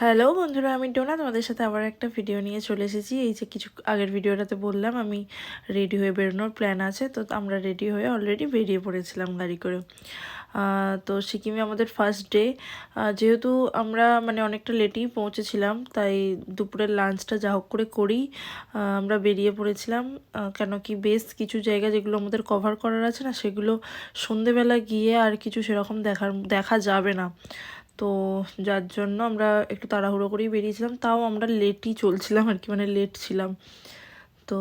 Hello বন্ধুরা আমি টোনা তোমাদের সাথে আবার একটা ভিডিও নিয়ে চলে এসেছি। এই যে কিছু আগের ভিডিওটাতে বললাম আমি রেডি হয়ে বেরোনোর প্ল্যান আছে তো আমরা রেডি হয়ে অলরেডি বেরিয়ে পড়েছিলাম গাড়ি করে। তো সিকিমে আমাদের ফার্স্ট ডে যেহেতু আমরা মানে অনেকটা লেটেই পৌঁছেছিলাম তাই দুপুরের লাঞ্চটা যা হোক করে আহ, আমরা বেরিয়ে পড়েছিলাম। কেন কি বেশ কিছু জায়গা যেগুলো আমাদের কভার করার আছে না সেগুলো সন্ধেবেলা গিয়ে আর কিছু সেরকম দেখার দেখা যাবে না। তো যার জন্য আমরা একটু তাড়াহুড়ো করেই বেরিয়েছিলাম। তাও আমরা লেটই চলছিলাম আর কি মানে লেট ছিলাম। তো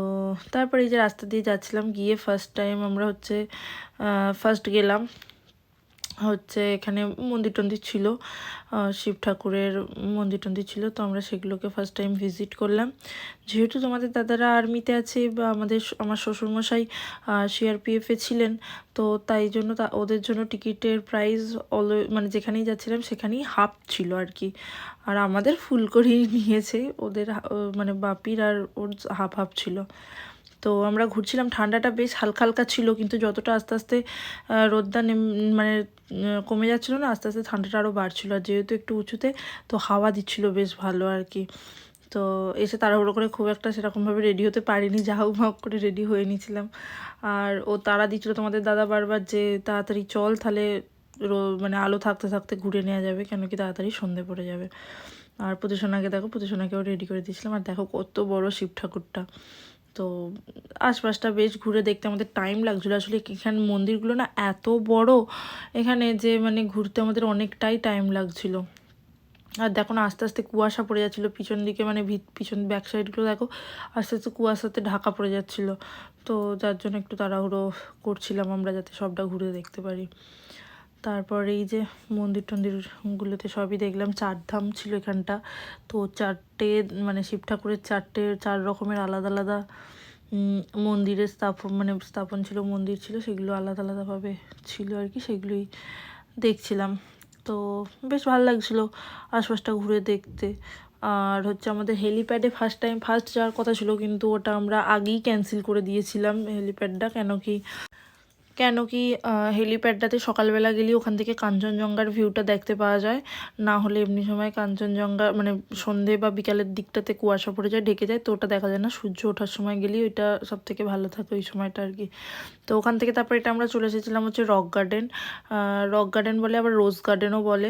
তারপরে এই যে রাস্তা দিয়ে যাচ্ছিলাম, গিয়ে ফার্স্ট টাইম আমরা হচ্ছে ফার্স্ট গেলাম। হচ্ছে এখানে মন্দির টন্দির ছিল শিব ঠাকুরের মন্দির টন্দির ছিল, তো আমরা সেগুলোকে ফার্স্ট টাইম ভিজিট করলাম। যেহেতু তোমাদের দাদারা আর্মিতে আছে বা আমাদের আমার শ্বশুরমশাই সিআরপিএফে ছিলেন, তো তাই জন্য তা, ওদের জন্য টিকিটের প্রাইস অল মানে যেখানেই যাচ্ছিলাম সেখানেই হাফ ছিল আর কি। আর আমাদের ফুল করেই নিয়েছে, ওদের মানে বাপির আর ওর হাফ হাফ ছিল। তো আমরা ঘুরছিলাম, ঠান্ডাটা বেশ হালকা হালকা ছিল কিন্তু যতটা আস্তে আস্তে নেম মানে কমে যাচ্ছিল না, আস্তে আস্তে ঠান্ডাটা আরও বাড়ছিল। আর যেহেতু একটু উঁচুতে, তো হাওয়া দিচ্ছিল বেশ ভালো আর কি। তো এসে তাড়াহুড়ো করে খুব একটা সেরকমভাবে রেডি হতে পারিনি, যা হোক ভাগ করে রেডি হয়ে নিয়েছিলাম। আর ও তারা দিচ্ছিল তোমাদের দাদা বারবার যে, তাড়াতাড়ি চল তাহলে মানে আলো থাকতে থাকতে ঘুরে নেওয়া যাবে, কেন কি তাড়াতাড়ি সন্ধে পড়ে যাবে। আর প্রতিসোনাকে দেখো প্রতিসোনাকেও রেডি করে দিয়েছিলাম। আর দেখো কত বড় শিব ঠাকুরটা তো আশপাশটা বেশ ঘুরে দেখতে আমাদের টাইম লাগছিল। আসলে এখানে মন্দিরগুলো না এত বড়, এখানে যে মানে ঘুরতে আমাদের অনেকটাই টাইম লাগছিল। আর দেখো না, আস্তে আস্তে কুয়াশা পড়ে যাচ্ছিল, পিছন দিকে মানে ভিত- পিছন ব্যাক সাইডগুলো দেখো, আস্তে আস্তে কুয়াশাতে ঢাকা পড়ে যাচ্ছিল। তো যার জন্য একটু তাড়াহুড়ো করছিলাম আমরা যাতে সবটা ঘুরে দেখতে পারি। তারপর এই যে মন্দির টন্দিরগুলোতে সবই দেখলাম। চারধাম ছিল এখানটা। তো চারটে মানে শিব ঠাকুরের চারটে, চার রকমের আলাদা আলাদা মন্দিরের স্থাপন মানে স্থাপন ছিল, মন্দির ছিল, সেগুলো আলাদা আলাদাভাবে ছিল আর কি, সেগুলোই দেখছিলাম। তো বেশ ভালো লাগছিল আশপাশটা ঘুরে দেখতে। আর হচ্ছে আমাদের হেলিপ্যাডে ফার্স্ট টাইম ফার্স্ট যাওয়ার কথা ছিল, কিন্তু ওটা আমরা আগেই ক্যান্সেল করে দিয়েছিলাম হেলিপ্যাডটা কেন কি কেন কি হেলিপ্যাডটাতে সকালবেলা গেলে ওখান থেকে কাঞ্চনজঙ্ঘার ভিউটা দেখতে পাওয়া যায়। না হলে এমনি সময় কাঞ্চনজঙ্ঘা মানে সন্ধে বা বিকালের দিকটাতে কুয়াশা পড়ে যায়, ঢেকে যায়, তো ওটা দেখা যায় না। সূর্য ওঠার সময় গেলেই ওইটা সব থেকে ভালো থাকে ওই সময়টা আর কি। তো ওখান থেকে তারপর এটা আমরা চলে এসেছিলাম হচ্ছে রক গার্ডেন। রক গার্ডেন বলে আবার রোজ গার্ডেনও বলে।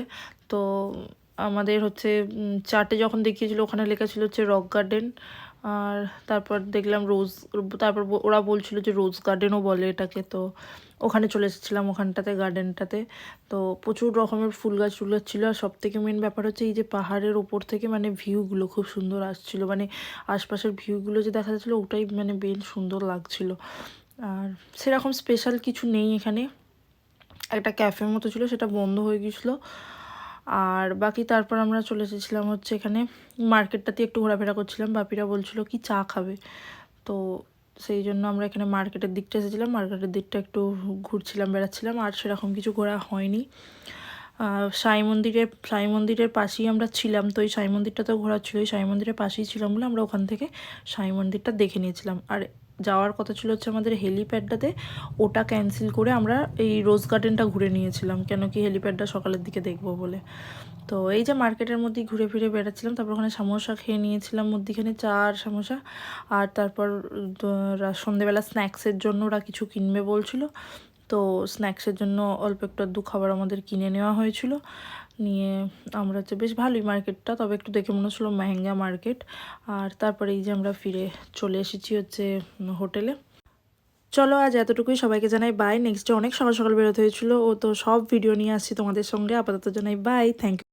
তো আমাদের হচ্ছে চার্টে যখন দেখিয়েছিল ওখানে লেখা ছিল হচ্ছে রক গার্ডেন। আর তারপর দেখলাম রোজ, তারপর ওরা বলছিল যে রোজ গার্ডেনও বলে এটাকে, তো ওখানে চলে এসেছিলাম ওখানটাতে গার্ডেনটাতে তো প্রচুর রকমের ফুল গাছ টুল গাছ ছিল আর সব থেকে মেন ব্যাপার হচ্ছে এই যে পাহাড়ের ওপর থেকে মানে ভিউগুলো খুব সুন্দর আসছিল। মানে আশপাশের ভিউগুলো যে দেখা যাচ্ছিল ওটাই মানে বেশ সুন্দর লাগছিল। আর সেরকম স্পেশাল কিছু নেই এখানে। একটা ক্যাফের মতো ছিল, সেটা বন্ধ হয়ে গিয়েছিল। আর বাকি তারপর আমরা চলে এসেছিলাম হচ্ছে এখানে মার্কেটটাতে একটু ঘোরাফেরা করছিলাম। বাপিরা বলছিল কি চা খাবে। তো সেই জন্য আমরা এখানে মার্কেটের দিকটা এসেছিলাম। মার্কেটের দিকটা একটু ঘুরছিলাম, বেড়াচ্ছিলাম। আর সেরকম কিছু ঘোরা হয়নি। সাই মন্দিরে, সাই মন্দিরের পাশেই আমরা ছিলাম। তো এই সাই মন্দিরটাতেও ঘোরা ছিল সাই মন্দিরের পাশেই ছিলাম বলে আমরা ওখান থেকে সাই মন্দিরটা দেখে নিয়েছিলাম। আর যাওয়ার কথা ছিল হচ্ছে আমাদের হেলিপ্যাডটাতে, ওটা ক্যান্সেল করে আমরা এই রোজ গার্ডেনটা ঘুরে নিয়েছিলাম। কেন কি হেলিপ্যাডটা সকালের দিকে দেখব বলে। তো এই যে মার্কেটের মধ্যেই ঘুরে ফিরে বেড়াচ্ছিলাম, তারপর ওখানে সামোসা খেয়ে নিয়েছিলাম, মধ্যিখানে চা আর সামোসা। আর তারপর, তো সন্ধেবেলা স্ন্যাক্সের জন্য ওরা কিছু কিনবে বলছিল। তো স্ন্যাক্সের জন্য অল্প একটু দু খাবার আমাদের কিনে নেওয়া হয়েছিল। নিয়ে আমরা হচ্ছে বেশ ভালোই মার্কেটটা, তবে একটু দেখে মনে হচ্ছিল মেহেঙ্গা মার্কেট। আর তারপরে এই যে আমরা ফিরে চলে এসেছি হচ্ছে হোটেলে। চলো আজ এতটুকুই, সবাইকে জানাই বাই নেক্সট ডে অনেক সকাল সকাল বেরোতে হয়েছিল। ও তো সব ভিডিও নিয়ে আসছি তোমাদের সঙ্গে। আপাতত জানাই বাই থ্যাংক ইউ